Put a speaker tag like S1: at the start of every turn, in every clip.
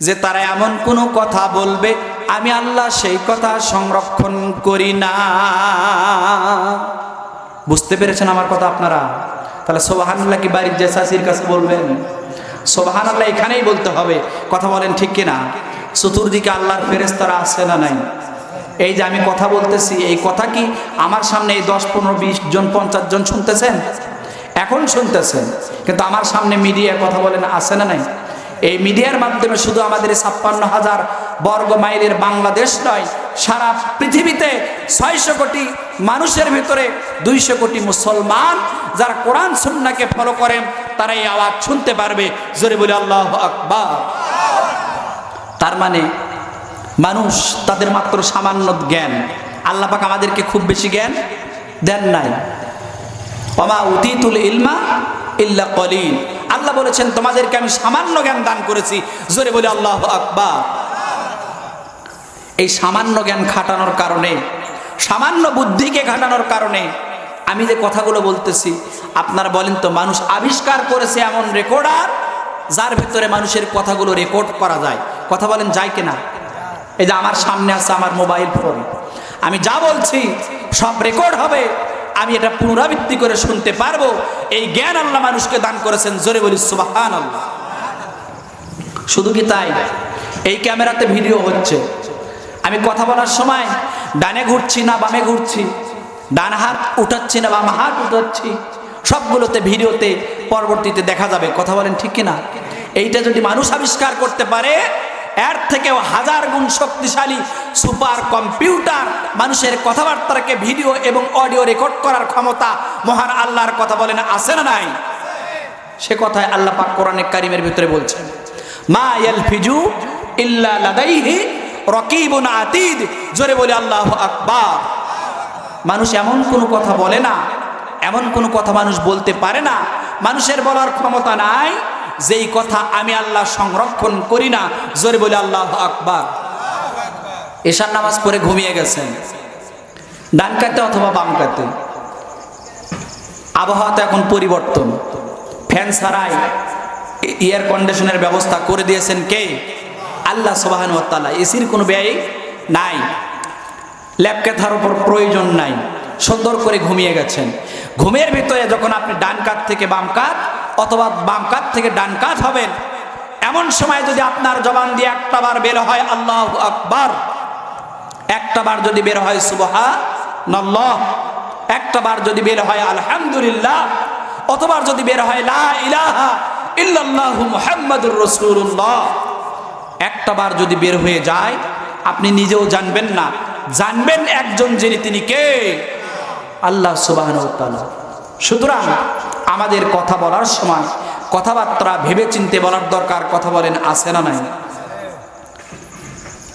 S1: যে তারা এমন কোনো কথা বলবে, আমি আল্লাহ সেই কথা সংরক্ষণ করি না। বুঝতে পেরেছেন আমার কথা আপনারা? তাহলে সোবাহান্লাহ কি বাড়ির চাষির কাছে বলবেন? সোবাহান আল্লাহ এখানেই বলতে হবে। কথা বলেন ঠিক কিনা? চতুর্দিকে আল্লাহর ফেরেস্তারা আছে না নাই? এই যে আমি কথা বলতেছি, এই কথা কি আমার সামনে এই দশ, পনেরো, বিশ জন, পঞ্চাশ জন শুনতেছেন? এখন শুনতেছেন, কিন্তু আমার সামনে মিডিয়া কথা বলেন আছে না নাই? এই মিডিয়ার মাধ্যমে শুধু আমাদের ছাপ্পান্ন হাজার বর্গ মাইলের বাংলাদেশ নয়, সারা পৃথিবীতে ছয়শো কোটি মানুষের ভিতরে দুইশো কোটি মুসলমান যারা কোরআন, সুন্নাকে ফলো করেন, তারা এই আওয়াজ শুনতে পারবে। জোরে বলে, আল্লাহ আকবার। তার মানে মানুষ তাদের মাত্র সামান্য জ্ঞান। আল্লাহ পাক আমাদেরকে খুব বেশি জ্ঞান দেন নাই। অমা উতিতুল ইলমা ইল্লা কলিল। আল্লাহ বলেছেন, তোমাদেরকে আমি সামান্য জ্ঞান দান করেছি। জোরে বলে, আল্লাহ আকবার। এই সামান্য জ্ঞান খাটানোর কারণে, সামান্য বুদ্ধিকে খাটানোর কারণে আমি যে কথাগুলো বলতেছি, আপনারা বলেন তো, মানুষ আবিষ্কার করেছে এমন রেকর্ডার যার ভিতরে মানুষের কথাগুলো রেকর্ড করা যায়। কথা বলেন, যায় কিনা? এই যে আমার সামনে আছে আমার মোবাইল ফোন আমি যা বলছি, সব রেকর্ড হবে। আমি এটা পুনরাবৃত্তি করে শুনতে পারব। এই জ্ঞান আল্লাহ মানুষকে দান করেছেন, জোরে বলি সুবাহান আল্লাহ শুধু কি তাই? এই ক্যামেরাতে ভিডিও হচ্ছে। আমি কথা বলার সময় ডানে ঘুরছি না বামে ঘুরছি, ডান হাত উঠাচ্ছি না বাম হাত উঠাচ্ছি, সবগুলোতে ভিডিওতে পরবর্তীতে দেখা যাবে। কথা বলেন ঠিক কিনা? এইটা যদি মানুষ আবিষ্কার করতে পারে এর থেকেও হাজার গুণ শক্তিশালী সুপার কম্পিউটার মানুষের কথাবার্তাকে ভিডিও এবং অডিও রেকর্ড করার ক্ষমতা মহান আল্লাহর কথা বলেন, আছে না নাই? সে কথায় আল্লাহ পাক কোরআনে কারিমের ভিতরে বলছেন, মা ইয়ালফিজু ইল্লা লাদাইহি রকিবুন আতিদ। জোরে বলে আল্লাহ আকবার। মানুষ এমন কোনো কথা বলে না, এমন কোনো কথা মানুষ বলতে পারে না। মানুষের বলার ক্ষমতা নাই যেই কথা আমি আল্লাহ সংরক্ষণ করি না, জোরে বলে আল্লাহ আকবার। এশার নামাজ পড়ে ঘুমিয়ে গেছেন। ডান কাতে অথবা বাম কাতে আবহাওয়া তো এখন পরিবর্তন। ফ্যান ছাড়াই এয়ার কন্ডিশনের ব্যবস্থা করে দিয়েছেন কে? আল্লাহ সোবাহান তালা এসির কোনো ব্যয় নাই। ল্যাব ক্যাথার উপর প্রয়োজন নাই। সুন্দর করে ঘুমিয়ে গেছেন। ঘুমের ভিতরে যখন আপনি ডান কাত থেকে বাম কাত অথবা বাম কাত থেকে ডান কাত হবেন। এমন সময় যদি আপনার জবান দিয়ে একটা বার বের হয়, আল্লাহ আকবার। একটা বার যদি বের হয় সুবহা নল্লাহ একটা বার যদি বের হয়, আলহামদুলিল্লাহ। অতবার যদি বের হয়, লা ইলাহা ইল্লাল্লাহু মুহাম্মাদুর রাসূলুল্লাহ। একটা বার যদি বের হয়ে যায়, আপনি নিজেও জানবেন না। জানবেন একজন যিনি, তিনি কে? আল্লাহ সুবহানাহু ওয়া তাআলা। সুতরাং আমাদের কথা বলার সময় কথাবার্তা ভেবে চিনতে বলার দরকার, কথা বলেন, আছে না নাই?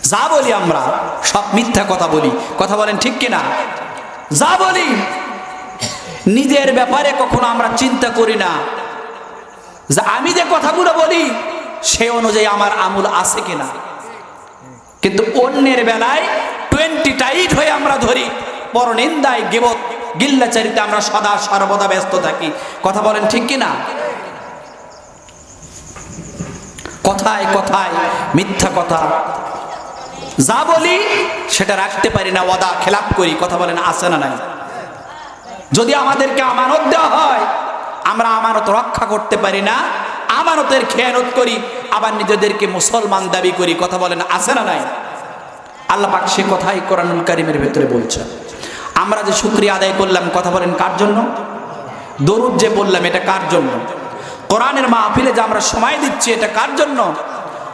S1: যা বলি আমরা, সব মিথ্যা কথা বলি। কথা বলেন ঠিক কিনা? যা বলি, নিজের ব্যাপারে কখনো আমরা চিন্তা করি না। যে আমি যে কথাগুলো বলি, সে অনুযায়ী আমার আমূল আছে কিনা? কিন্তু অন্যের বেলায় টোয়েন্টি টাইট হয়ে আমরা ধরি বড় নিন্দায় গেবত গিল্লাচারিতে আমরা সদা সর্বদা ব্যস্ত থাকি। কথা বলেন ঠিক কিনা? কথায় কথায়, মিথ্যা কথা। যা বলি, সেটা রাখতে পারি না, ওয়াদা, খেলাপ করি। কথা বলেন, আছে না নাই? যদি আমাদেরকে আমানত দেওয়া হয়, আমরা আমানত রক্ষা করতে পারি না, আমানতের খেয়ানত করি, আবার নিজেদেরকে মুসলমান দাবি করি। কথা বলেন, আছে না নাই? আল্লাহ পাক সে কথাই কোরআনুল কারিমের ভেতরে বলছে আমরা যে শুক্রিয়া আদায় করলাম, কথা বলেন কার জন্য? দরুদ যে বললাম, এটা কার জন্য? কোরআনের মাহফিলে যে আমরা সময় দিচ্ছি, এটা কার জন্য?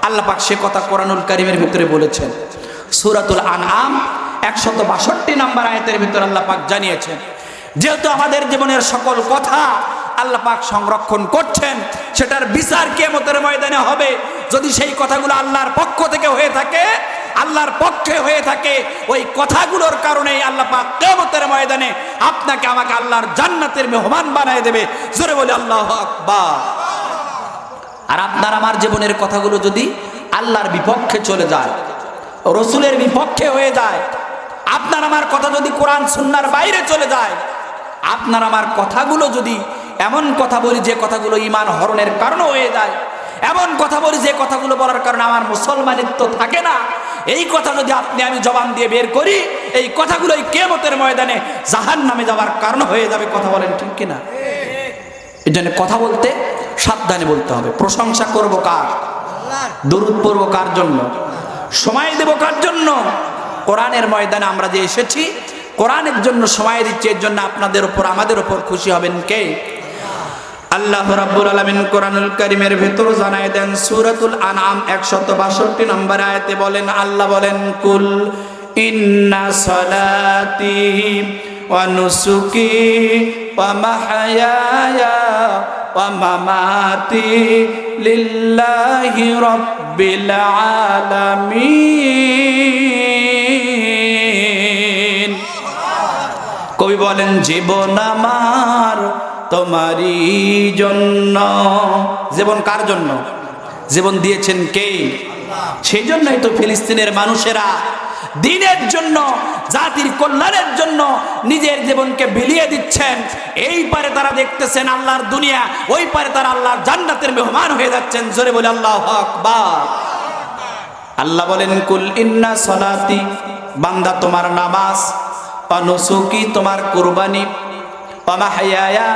S1: আল্লাহ পাক সে কথা কোরআনুল কারিমের ভিতরে বলেছেন। সুরাতুল আনআম, একশত বাষট্টি নাম্বার আয়তের ভিতরে আল্লাহ পাক জানিয়েছেন, যেহেতু আমাদের জীবনের সকল কথা আল্লাহ পাক সংরক্ষণ করছেন, সেটার বিচার কেমতের ময়দানে হবে। যদি সেই কথাগুলো আল্লাহর পক্ষ থেকে হয়ে থাকে, আল্লাহর পক্ষে হয়ে থাকে, ওই কথাগুলোর কারণেই আল্লাহ পাক কেমতের ময়দানে আপনাকে আমাকে আল্লাহর জান্নাতের মেহমান বানায় দেবে। জোরে বলে, আল্লাহ আকবার। আর আপনার আমার জীবনের কথাগুলো যদি আল্লাহর বিপক্ষে চলে যায়, রসুলের বিপক্ষে হয়ে যায়, আপনার আমার কথা যদি কোরআন, সুন্নার বাইরে চলে যায়, আপনার আমার কথাগুলো যদি এমন কথা বলি যে কথাগুলো ইমান হরণের কারণ হয়ে যায়। এমন কথা বলি যে কথাগুলো বলার কারণে আমার মুসলমানিত্ব থাকে না। এই কথা যদি আপনি আমি জবান দিয়ে বের করি, এই কথাগুলোই কেমতের ময়দানে জাহান নামে যাওয়ার কারণ হয়ে যাবে, কথা বলেন ঠিক কিনা? এই জন্য কথা বলতে সাবধানে বলতে হবে। প্রশংসা করব কার? দরুদ পড়ব কার জন্য? সময় দেব কার জন্য? কোরআনের ময়দানে আমরা যে এসেছি, কোরআনের জন্য সময় দিচ্ছি, এর জন্য আপনাদের উপর, আমাদের উপর খুশি হবেন কে? আল্লাহ রাব্বুল আলামিন কোরআনুল কারীমের ভেতর জানায় দেন সূরাতুল আনআম 162 নম্বর আয়াতে বলেন, আল্লাহ বলেন, কুল ইন্না সালাতি ওয়া নুসুকি ওয়া মাহয়ায়া ওয়া মামাতি লিল্লাহি রাব্বিল আলামিন। কবি বলেন, জীবন আমার তোমারই জন্য। জীবন কার জন্য? জীবন দিয়েছেন কে? সেই জন্যই তো ফিলিস্তিনের মানুষেরা দিনের জন্য, জাতির কল্যাণের জন্য নিজের জীবনকে বিলিয়ে দিচ্ছেন। এই পারে তারা দেখতেছেন আল্লাহর দুনিয়া, ওই পারে তারা আল্লাহর জান্নাতের মেহমান হয়ে যাচ্ছেন। জোরে বলে, আল্লাহ আকবার। আল্লাহ বলেন, কুল ইন্না সলাতি, বান্দা তোমার নামাজ, অনুসুকি তোমার কুরবানি অমাহায়া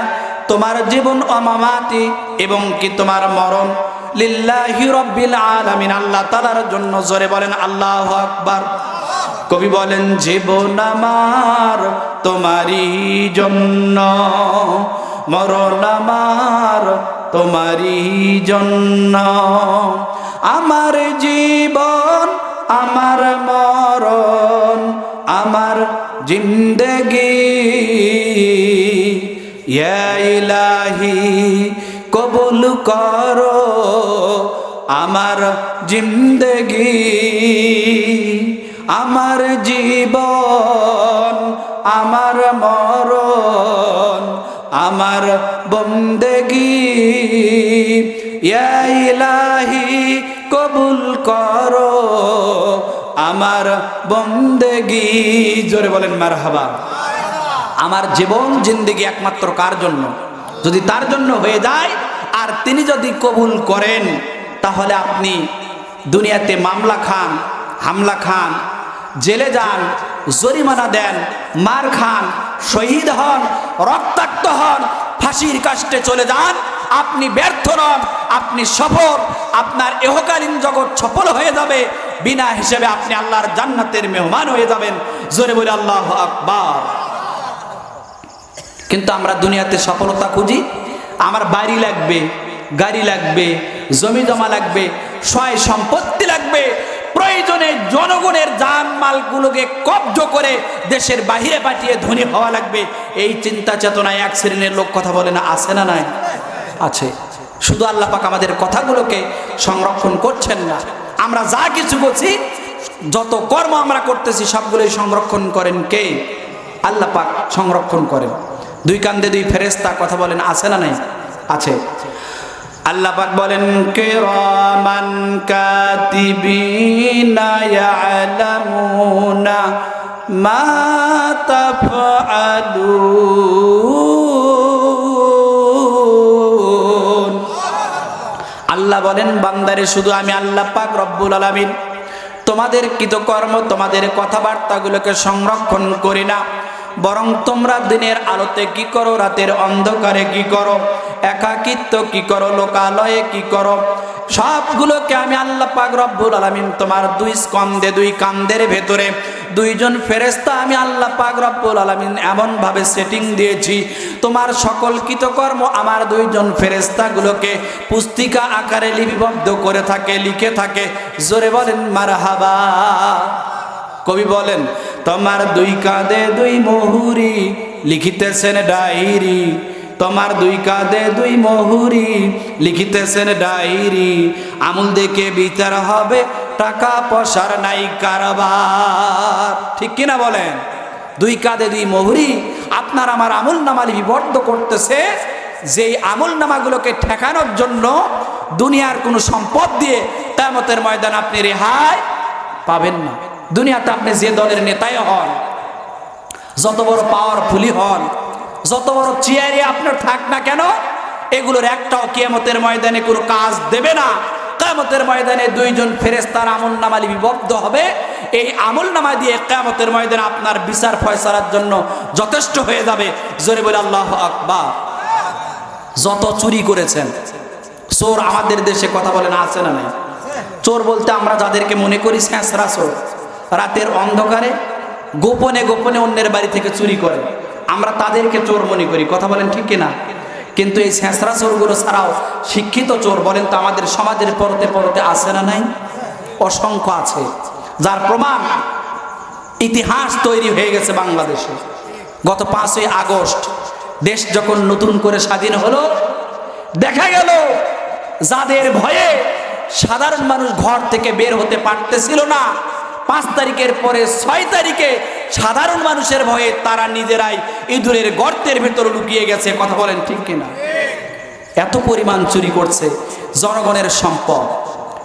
S1: তোমার জীবন অমামাতি এবং কি তোমার মরণ? লিল্লাহি রব্বিল আলামিন। আল্লাহ তাআলার জন্য জোরে বলেন, আল্লাহু আকবার। কবি বলেন, জীবন আমার, তোমারই জন্য। মরণ আমার, তোমারই জন্য। আমার জীবন, আমার মরণ, আমার জিন্দগি ইলাহি, কবুল করো আমার জিন্দগি, আমার জীবন, আমার মরণ, আমার বন্দেগি। ইলাহি, কবুল করো আমার বন্দেগি। জোরে বলেন মারহাবা। আমার জীবন জিন্দিগি একমাত্র কার জন্য? যদি তার জন্য হয়ে যায়, আর তিনি যদি কবুল করেন, তাহলে আপনি দুনিয়াতে মামলা খান, হামলা খান, জেলে যান, জরিমানা দেন, মার খান, শহীদ হন, রক্তাক্ত হন, ফাঁসির কাষ্টে চলে যান, আপনি ব্যর্থ নন, আপনি সফল, আপনার এহকালীন জগৎ সফল হয়ে যাবে, বিনা হিসেবে আপনি আল্লাহর জান্নাতের মেহমান হয়ে যাবেন। জোরে বলে আল্লাহ আকবার। কিন্তু আমরা দুনিয়াতে সফলতা খুঁজি। আমার বাড়ি লাগবে, গাড়ি লাগবে জমি জমা লাগবে সয় সম্পত্তি লাগবে। প্রয়োজনে জনগণের জান মালগুলোকে কব্জ করে দেশের বাহিরে পাঠিয়ে ধনী হওয়া লাগবে। এই চিন্তা চেতনায় এক শ্রেণির লোক কথা বলে না, আছে না নাই? আছে। শুধু আল্লাহ পাক আমাদের কথাগুলোকে সংরক্ষণ করছেন না। আমরা যা কিছু করছি, যত কর্ম আমরা করতেছি, সবগুলোই সংরক্ষণ করেন কে? আল্লাহ পাক সংরক্ষণ করেন। দুই কান্দে দুই ফেরেস্তা কথা বলেন, আছে না নাই? আছে। আল্লাহ পাক বলেন, কিরামান কাতিবিনা ইয়ালামুনা মা তাফআলুন। আল্লাহ বলেন, বান্দারে, শুধু আমি আল্লাহ পাক রব্বুল আলামিন। তোমাদের কৃতকর্ম, তোমাদের কথাবার্তাগুলোকে সংরক্ষণ করি না। বরং তোমরা দিনের আলোতে কি করো, রাতের অন্ধকারে কি করো, একাকিত্ব কি করো, লোকালয়ে কি করো, সবগুলোকে আমি আল্লাহ পাক রব্বুল আলামিন তোমার দুই স্কন্দে দুই কান্দের ভেতরে, দুইজন ফেরেস্তা আমি আল্লাহ পাক রব্বুল আলামিন এমন ভাবে সেটিং দিয়েছি। তোমার সকল কৃতকর্ম আমার দুইজন ফেরেস্তাগুলোকে পুস্তিকা আকারে লিপিবদ্ধ করে থাকে, লিখে থাকে। জোরে বলেন, মারহাবা। কবি বলেন, তোমার দুই কাঁধে দুই মহুরি লিখিতেছেন ডায়েরি। তোমার দুই কাঁধে দুই মহুরি লিখিতেছেন ডায়েরি। আমুল দেখে বিচার হবে, টাকা পয়সার নাই কারবার। ঠিক কিনা বলেন? দুই কাঁধে দুই মহুরি, আপনার আমার আমুল নামা লিপিবদ্ধ করতেছে। যেই আমল নামাগুলোকে ঠেকানোর জন্য দুনিয়ার কোনো সম্পদ দিয়ে তেমতের ময়দান আপনি রেহাই পাবেন না। দুনিয়াতে আপনি যে দলের নেতাই হন, যত বড় পাওয়ারফুলি হন, যত বড় চেয়ারে আপনার থাক না কেন, এগুলোর একটাও কিয়ামতের ময়দানে কোনো কাজ দেবে না। কেয়ামতের ময়দানে দুইজন ফেরেস্তার আমল নামা লিপিবদ্ধ হবে। এই আমল নামা দিয়ে কেয়ামতের ময়দানে আপনার বিচার ফয়সালার জন্য যথেষ্ট হয়ে যাবে। জোরে বলে আল্লাহ আকবার। যত চুরি করেছেন, চোর আমাদের দেশে কথা বলেন আছে না নাই? চোর বলতে আমরা যাদেরকে মনে করি স্যাঁসরা চোর। রাতের অন্ধকারে গোপনে গোপনে অন্যের বাড়ি থেকে চুরি করে। আমরা তাদেরকে চোর মনে করি, কথা বলেন ঠিক কিনা? কিন্তু এই স্যাঁসরা চোরগুলো ছাড়াও শিক্ষিত চোর, বলেন তো আমাদের সমাজের পরতে পরতে আছে না নাই? অসংখ্য আছে। যার প্রমাণ ইতিহাস তৈরি হয়ে গেছে বাংলাদেশে। গত পাঁচই আগস্ট দেশ যখন নতুন করে স্বাধীন হলো, দেখা গেল যাদের ভয়ে সাধারণ মানুষ ঘর থেকে বের হতে পারতেছিল না। পাঁচ তারিখের পরে ছয় তারিখে সাধারণ মানুষের ভয়ে তারা নিজেরাই ইঁদুরের গর্তের ভেতরে লুকিয়ে গেছে। কথা বলেন ঠিক কিনা? এত পরিমাণ চুরি করছে জনগণের সম্পদ।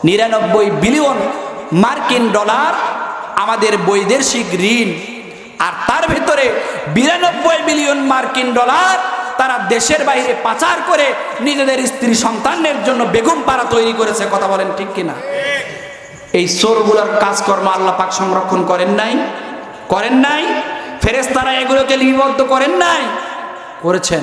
S1: নিরানব্বই বিলিয়ন মার্কিন ডলার আমাদের বৈদেশিক ঋণ। আর তার ভিতরে বিরানব্বই বিলিয়ন মার্কিন ডলার তারা দেশের বাইরে পাচার করে নিজেদের স্ত্রী সন্তানের জন্য বেগম পাড়া তৈরি করেছে। কথা বলেন ঠিক কিনা? এই চোরগুলোর কাজকর্ম আল্লাহ পাক সংরক্ষণ করেন নাই? করেন নাই? ফেরেস্তারা এগুলোকে লিপিবদ্ধ করেন নাই? করেছেন।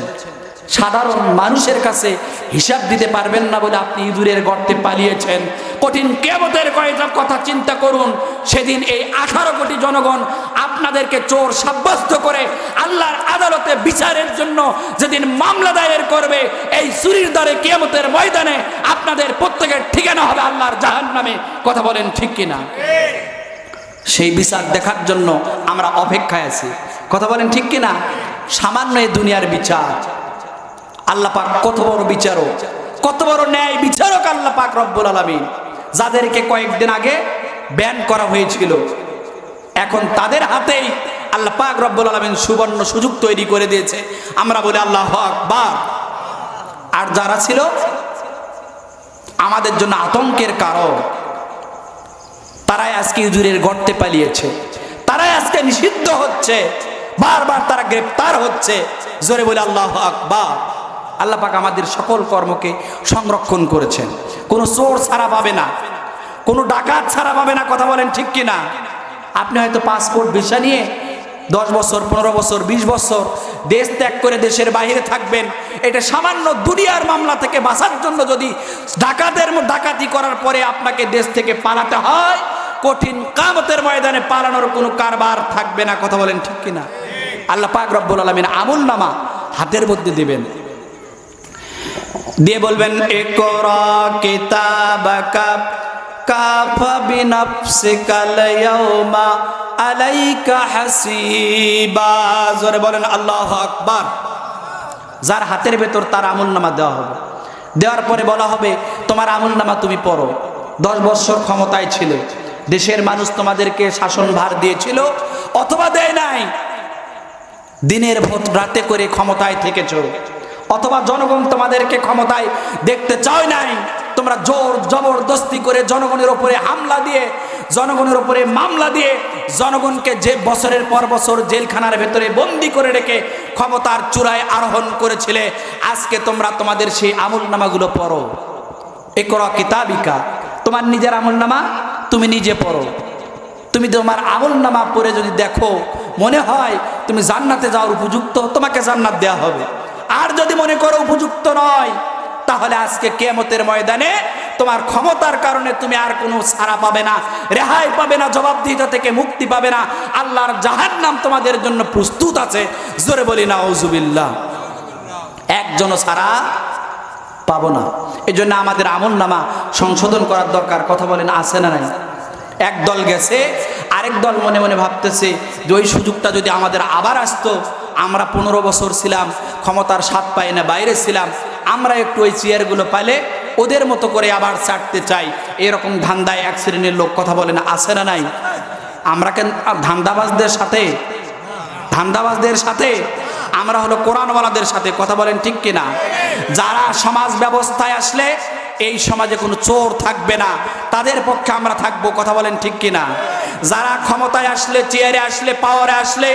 S1: সাধারণ মানুষের কাছে হিসাব দিতে পারবেন না বলে আপনি ইঁদুরের গর্তে পালিয়েছেন। কঠিন কেমতের কয়েকটা কথা চিন্তা করুন। সেদিন এই আঠারো কোটি জনগণ আপনাদেরকে চোর সাব্যস্ত করে আল্লাহর আদালতে বিচারের জন্য যেদিন মামলা দায়ের করবে, এই চুরির দ্বারে কেমতের ময়দানে আপনাদের প্রত্যেকের ঠিকানা হবে আল্লাহর জাহান নামে কথা বলেন ঠিক কিনা? সেই বিচার দেখার জন্য আমরা অপেক্ষায় আছি। কথা বলেন ঠিক কিনা? সামান্য এই দুনিয়ার বিচার। আল্লাহ পাক কত বড় বিচারক, কত বড় ন্যায় বিচারক আল্লাহ পাক রব্বুল আলমিন। যাদেরকে কয়েকদিন আগে ব্যান করা হয়েছিল। এখন তাদের হাতেই আল্লাহ পাক রব্বুল আলমিন সুবর্ণ সুযোগ তৈরি করে দিয়েছে। আমরা বলি, আল্লাহ হক আকবার। আর যারা ছিল, আমাদের জন্য আতঙ্কের কারণ তারাই আজকে ইঁদুরের গর্তে পালিয়েছে। তারাই আজকে নিষিদ্ধ হচ্ছে। বারবার তারা গ্রেপ্তার হচ্ছে। জোরে বলে, আল্লাহ আকবার। আল্লাহ পাক আমাদের সকল কর্মকে সংরক্ষণ করেছেন। কোনো চোর ছাড়া পাবে না। কোনো ডাকাত ছাড়া পাবে না, কথা বলেন ঠিক কিনা? আপনি হয়তো পাসপোর্ট, ভিসা নিয়ে দশ বছর, পনেরো বছর, বিশ বছর দেশ ত্যাগ করে দেশের বাইরে থাকবেন। এটা সামান্য দুনিয়ার মামলা থেকে বাঁচার জন্য যদি ডাকাতের ডাকাতি করার পরে আপনাকে দেশ থেকে পালাতে হয়, কঠিন কামতের ময়দানে পালানোর কোনো কারবার থাকবে না, কথা বলেন ঠিক কিনা? আল্লাহ পাক রব্বুল আলমিন আমুল নামা হাতের মধ্যে দেবেন। দিয়ে বলবেন একরা কিতাবাকা কাফা বিনাফসিকাল ইয়াউমা আলাইকা হাসিবা। জোরে বলেন, আল্লাহু আকবার। যার হাতের ভেতর তার আমল নামা দেওয়া হবে। দেওয়ার পরে বলা হবে, তোমার আমল নামা তুমি পড়ো। দশ বৎসর ক্ষমতায় ছিলে। দেশের মানুষ তোমাদেরকে শাসন ভার দিয়েছিল, অথবা দেয় নাই। দিনের ভোট রাতে করে ক্ষমতায় থেকেছ। অথবা জনগণ তোমাদেরকে ক্ষমতায় দেখতে চায় নাই, তোমরা জোর জবরদস্তি করে জনগণের ওপরে হামলা দিয়ে, জনগণের ওপরে মামলা দিয়ে, জনগণকে যে বছরের পর বছর জেলখানার ভেতরে বন্দি করে রেখে ক্ষমতার চূড়ায় আরোহণ করেছিলে, আজকে তোমরা তোমাদের সেই আমল নামাগুলো পড়ো। এ করা কিতাবিকা, তোমার নিজের আমল নামা তুমি নিজে পড়ো। তুমি তোমার আমল নামা পড়ে যদি দেখো, মনে হয় তুমি জান্নাতে যাওয়ার উপযুক্ত, তোমাকে জান্নাত দেওয়া হবে। আর যদি মনে করো উপযুক্ত নয়, তাহলে আজকে কেমতের ময়দানে তোমার ক্ষমতার কারণে তুমি আর কোনো ছাড়া পাবে না, রেহাই পাবে না, জবাবদিহিতা থেকে মুক্তি পাবে না। আল্লাহর জাহান নাম তোমাদের জন্য প্রস্তুত আছে। জোরে বলি না ওজুবিল্লাহ একজনও ছাড়া পাবো না। এই জন্য আমাদের আমল নামা সংশোধন করার দরকার। কথা বলেন, আছে না নাই? এক দল গেছে, আরেক দল মনে মনে ভাবতেছে যে ওই সুযোগটা যদি আমাদের আবার আসতো আমরা পনেরো বছর ছিলাম, ক্ষমতার স্বাদ পাই না, বাইরে ছিলাম। আমরা একটু ওই চেয়ারগুলো পাইলে ওদের মতো করে আবার চাটতে চাই। এরকম ধান্দায় এক শ্রেণির লোক কথা বলে না, আছে না নাই? আমরা কেন ধান্দাবাজদের সাথে? ধান্দাবাজদের সাথে? আমরা হলো কোরআনওয়ালাদের সাথে, কথা বলেন ঠিক কিনা? যারা সমাজ ব্যবস্থায় আসলে এই সমাজে কোনো চোর থাকবে না, তাদের পক্ষে আমরা থাকব, কথা বলেন ঠিক কিনা? যারা ক্ষমতায় আসলে, চেয়ারে আসলে, পাওয়ারে আসলে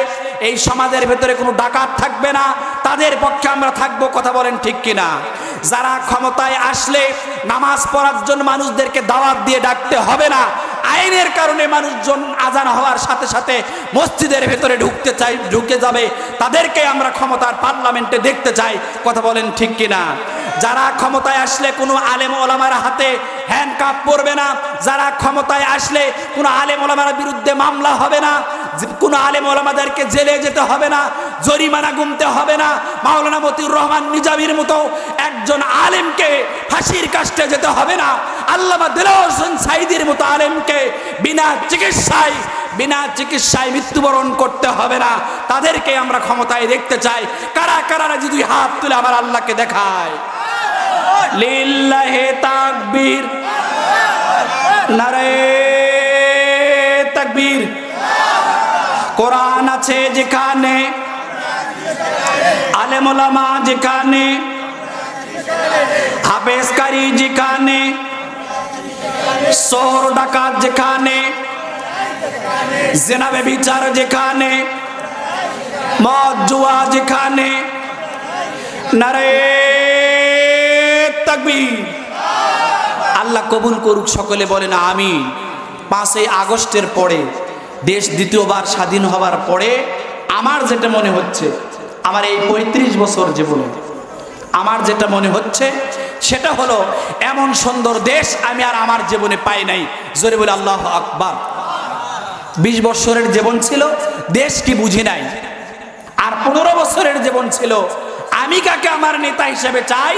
S1: এই সমাজের ভেতরে কোনো ডাকাত থাকবে না, তাদের পক্ষে আমরা থাকব, কথা বলেন ঠিক কিনা? যারা ক্ষমতায় আসলে নামাজ পড়ার জন্য মানুষদেরকে দাওয়াত দিয়ে ডাকতে হবে না, আইনের কারণে মানুষজন আজান হওয়ার সাথে সাথে মসজিদের ভেতরে ঢুকতে চাই, ঢুকে যাবে। তাদেরকে আমরা ক্ষমতার পার্লামেন্টে দেখতে চাই, কথা বলেন ঠিক কিনা? যারা ক্ষমতায় আসলে কোনো আলেম ওলামার হাতে হ্যান্ড কাপ পড়বে না, যারা ক্ষমতায় আসলে কোনো আলেম ওলামার বিরুদ্ধে মামলা হবে না কোনো আলেম ওলামাদেরকে জেলে যেতে হবে না, জরিমানা গুনতে হবে না। মাওলানা মতিউর রহমান নিজামির মতো একজন আলেমকে ফাঁসির কাস্টে যেতে হবে না। আল্লামা দিলাওয়ার হোসেন সাইদির মতো আলেমকে বিনা চিকিৎসায় বিনা চিকিৎসায় মৃত্যুবরণ করতে হবে না। তাদেরকে আমরা ক্ষমতায় দেখতে চাই। কারা কারা যদি হাত তুলে আবার আল্লাহকে দেখায়। লিল্লাহে তাকবীর। নারে কোরআন আছে যেখানে, আলেমুলামা যেখানে হাফেজকারী যেখানে, শহর ডাকাত যেখানে, জেনাবে বিচার যেখানে, মদ জুয়া যেখানে, নারে তাকবীর। আল্লাহ কবুল করুক সকলে বলেন আমি পাঁচই আগস্টের পরে দেশ দ্বিতীয়বার স্বাধীন হবার পরে আমার যেটা মনে হচ্ছে, আমার এই পঁয়ত্রিশ বছর জীবনে, আমার যেটা মনে হচ্ছে সেটা হলো এমন সুন্দর দেশ আমি আর আমার জীবনে পাই নাই। জোরে বলে আল্লাহ আকবার। বিশ বছরের জীবন ছিল, দেশ কি বুঝি নাই। আর পনেরো বছরের জীবন ছিল, আমি কাকে আমার নেতা হিসেবে চাই?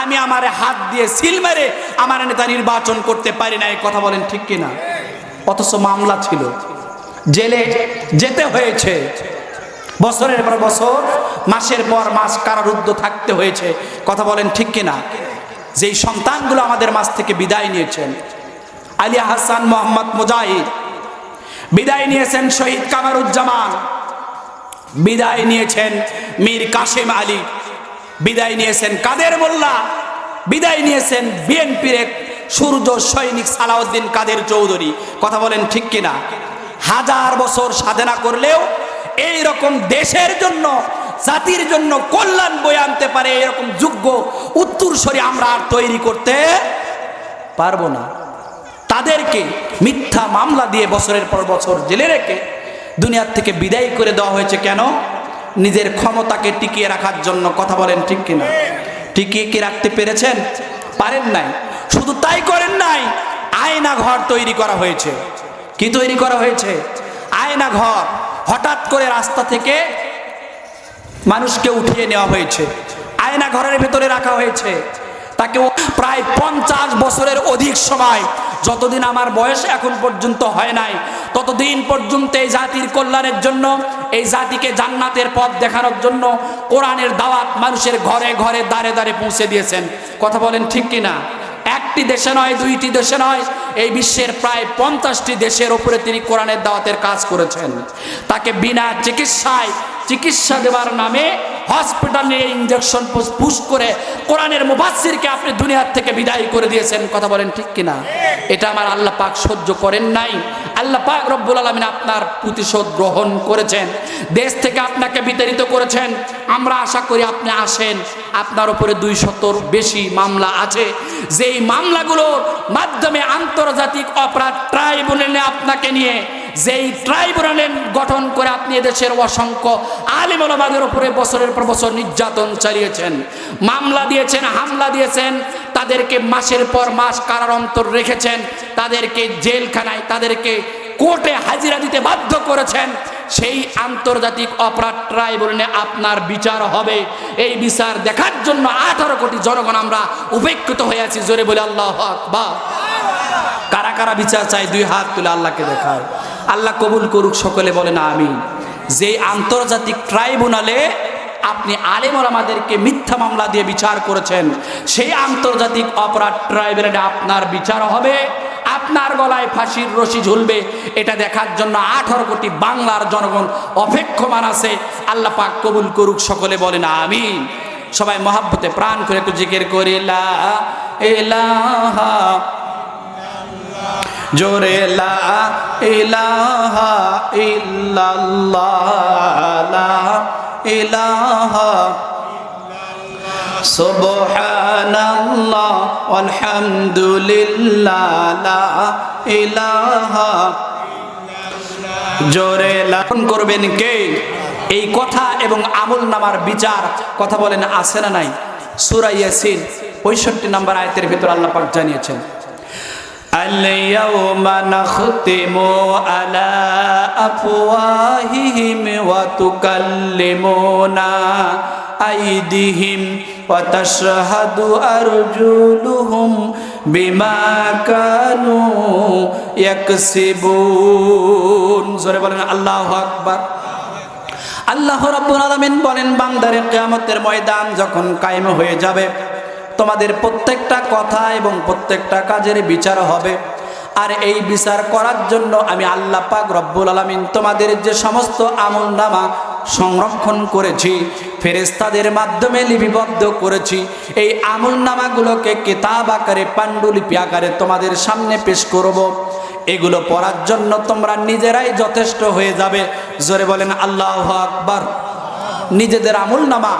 S1: আমি আমার হাত দিয়ে সিল মেরে আমার নেতা নির্বাচন করতে পারি না এই কথা বলেন ঠিক কিনা? অথচ মামলা ছিল। জেলে যেতে হয়েছে। বছরের পর বছর, মাসের পর মাস কারারুদ্ধ থাকতে হয়েছে। কথা বলেন ঠিক কিনা? যেই সন্তানগুলো আমাদের মাছ থেকে বিদায় নিয়েছেন আলিয়া হাসান মোহাম্মদ মুজাহিদ, বিদায় নিয়েছেন শহীদ কামারুজ্জামান, বিদায় নিয়েছেন মীর কাশেম আলী, বিদায় নিয়েছেন কাদের মোল্লা, বিদায় নিয়েছেন বিএনপির এক সূর্য সৈনিক সালাউদ্দিন কাদের চৌধুরী। কথা বলেন ঠিক কিনা? হাজার বছর সাধনা করলেও এই রকম দেশের জন্য, জাতির জন্য কল্যাণ বয়ে আনতে পারে এরকম যোগ্য উত্তরসরি আমরা আর তৈরি করতে পারব না। তাদেরকে মিথ্যা মামলা দিয়ে বছরের পর বছর জেলে রেখে দুনিয়ার থেকে বিদায় করে দেওয়া হয়েছে কেন? নিজের ক্ষমতাকে টিকিয়ে রাখার জন্য কথা বলেন ঠিক কিনা? টিকিয়ে কি রাখতে পেরেছেন? পারেন নাই। শুধু তাই করেন নাই আয়না ঘর তৈরি করা হয়েছে। কি তৈরি করা হয়েছে? আয়না ঘর। হঠাৎ করে রাস্তা থেকে মানুষকে উঠিয়ে নেওয়া হয়েছে। আয়না ঘরের ভেতরে রাখা হয়েছে। তাকে প্রায় পঞ্চাশ বছরের অধিক সময়, যতদিন আমার বয়স এখন পর্যন্ত হয় নাই, ততদিন পর্যন্ত এই জাতির কল্যাণের জন্য, এই জাতিকে জান্নাতের পথ দেখানোর জন্য কোরআনের দাওয়াত মানুষের ঘরে ঘরে দাঁড়ে দাঁড়ে পৌঁছে দিয়েছেন। কথা বলেন ঠিক কিনা? একটি দেশে নয়, দুইটি দেশে নয়, এই বিশ্বের প্রায় পঞ্চাশটি দেশের ওপরে তিনি কোরআনের দাওয়াতের কাজ করেছেন। তাকে বিনা চিকিৎসায় চিকিৎসা দেওয়ার নামে হসপিটালে ইঞ্জেকশন পুশ করে কোরআনের মুবাসিরকে আপনি দুনিয়ার থেকে বিদায় করে দিয়েছেন। কথা বলেন ঠিক কিনা? এটা আমার আল্লাহ পাক সহ্য করেন নাই। আল্লাহ পাক রব্বুল আলমিন আপনার প্রতিশোধ গ্রহণ করেছেন। দেশ থেকে আপনাকে বিতাড়িত করেছেন। আমরা আশা করি আপনি আসেন। আপনার উপরে দুই শতর বেশি মামলা আছে। যেই মামলাগুলোর মাধ্যমে আন্তর্জাতিক অপরাধ ট্রাইব্যুনালে আপনাকে নিয়ে যেই ট্রাইব্যুনাল গঠন করে আপনি এদেশের অসংখ্য আলিমলবাদের উপরে বছরের পর বছর নির্যাতন চালিয়েছেন, মামলা দিয়েছেন, হামলা দিয়েছেন, তাদেরকে মাসের পর মাস কারার অন্তর রেখেছেন, তাদেরকে জেলখানায়, তাদেরকে কোর্টে হাজিরা দিতে বাধ্য করেছেন। সেই আন্তর্জাতিক অপরাধ ট্রাইব্যুনালে আপনার বিচার হবে। এই বিচার দেখার জন্য আঠারো কোটি জনগণ আমরা উপেক্ষিত হয়ে আছি। জোরে বলে আল্লাহ বা কারা কারা বিচার চাই দুই হাত তুলে আল্লাহকে দেখায় আল্লাহ কবুল করুক, সকলে বলে না আমি যে আন্তর্জাতিক ট্রাইব্যুনালে আপনি আলেমর আমাদেরকে মিথ্যা মামলা দিয়ে বিচার করেছেন, সেই আন্তর্জাতিক অপরাধ ট্রাইব্যুনালে আপনার বিচার হবে। আপনার গলায় ফাঁসির রশি ঝুলবে। এটা দেখার জন্য আঠারো কোটি বাংলার জনগণ অপেক্ষমান আছে। আল্লাহ পাক কবুল করুক, সকলে বলে না আমি সবাই মহাব্বতে প্রাণ করে একটু জিকির করি লা ইলাহা জোরে লা ইলাহা ইল্লাল্লাহ, লা ইলাহা সুবহানাল্লাহ আলহামদুলিল্লাহ লা ইলাহা জোরে লালন করবেন কে? এই কথা এবং আমল নামার বিচার, কথা বলেন আছে না নাই? সূরা ইয়াসিন 65 নম্বর আয়াতের ভিতর আল্লাহ পাক জানিয়েছেন। اليوم نختم على أفواههم وتكلمنا أيديهم وتشهد أرجلهم بما كانوا يكسبون زوري বলেন আল্লাহু আকবার আল্লাহ রাব্বুল আলামিন বলেন বান্দারে কিয়ামতের ময়দান যখন কায়েম হয়ে যাবে তোমাদের প্রত্যেকটা কথা এবং প্রত্যেকটা কাজের বিচার হবে। আর এই বিচার করার জন্য আমি আল্লাহ পাক রব্বুল আলামিন তোমাদের যে সমস্ত আমল নামা সংরক্ষণ করেছি ফেরেস্তাদের মাধ্যমে লিপিবদ্ধ করেছি, এই আমল নামাগুলোকে কেতাব আকারে, পাণ্ডুলিপি আকারে তোমাদের সামনে পেশ করব। এগুলো পড়ার জন্য তোমরা নিজেরাই যথেষ্ট হয়ে যাবে। জোরে বলেন আল্লাহ আকবার। নিজেদের আমল নামা